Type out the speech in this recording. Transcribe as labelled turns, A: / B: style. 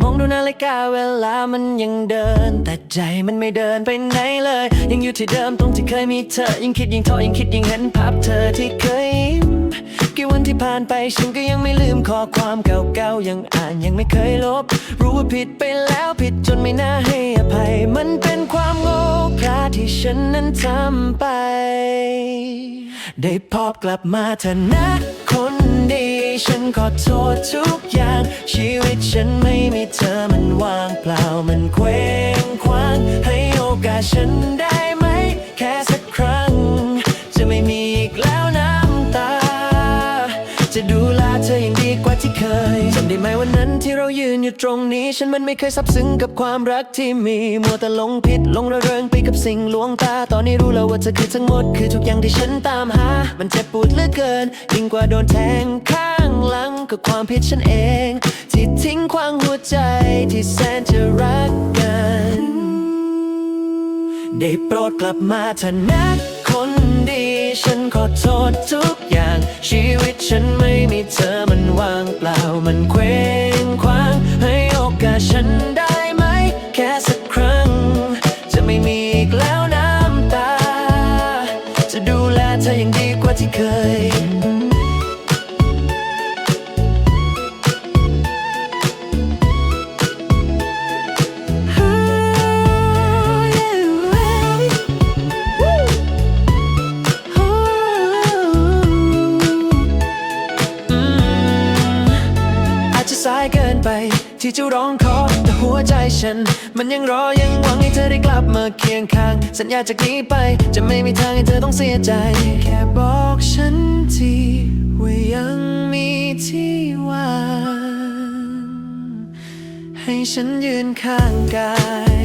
A: มองดูนาฬิกาเวลามันยังเดิน แต่ใจมันไม่เดินไปไหนเลย ยังอยู่ที่เดิมตรงที่เคยมีเธอ ยังคิดยังท้อยังคิดยังเห็นภาพเธอที่เคย ที่ผ่านไปฉันก็ยังไม่ลืมข้อความเก่าๆ ยังอ่านยังไม่เคยลบ รู้ว่าผิดไปแล้วผิดจนไม่น่าให้อภัย มันเป็นความโง่พลาดที่ฉันนั้นทำไป ได้พบกลับมาเถอะนะคนดี ฉันขอโทษทุกอย่าง ชีวิตฉันไม่มีเธอมันว่างเปล่ามันเคว้งคว้างให้โอกาสฉันได้ จะดูแลเธออย่างดีกว่าที่เคยจำได้ไหมวันนั้นที่เรายืนอยู่ตรงนี้ ฉันมันไม่เคยซับซึ้งกับความรักที่มีมัวแต่หลงผิดหลงระเริงไปกับสิ่งลวงตา ตอนนี้รู้แล้วว่าเธอคือทั้งหมดคือทุกอย่างที่ฉันตามหา มันเจ็บปวดเหลือเกิน ยิ่งกว่าโดนแทงข้างหลังก็ความผิดฉันเอง ที่ทิ้งขวางหัวใจที่แสนจะรักกัน ได้โปรดกลับมาเถอะนะคนดี ฉันขอโทษทุกอย่าง ชีวิตฉันไม่มีเธอมันว่างเปล่ามันเคว้งคว้าง ให้โอกาสฉันได้ไหม แค่สักครั้ง จะไม่มีอีกแล้วน้ำตา จะดูแลเธออย่างดีกว่าที่เคย สายเกินไป ที่จะร้องขอแต่หัวใจฉัน มันยังรอยังหวังให้เธอได้กลับมาเคียงข้าง สัญญาจากนี้ไป จะไม่มีทางให้เธอต้องเสียใจ แค่บอกฉันทีว่ายังมีที่ว่างให้ฉันยืนข้างกาย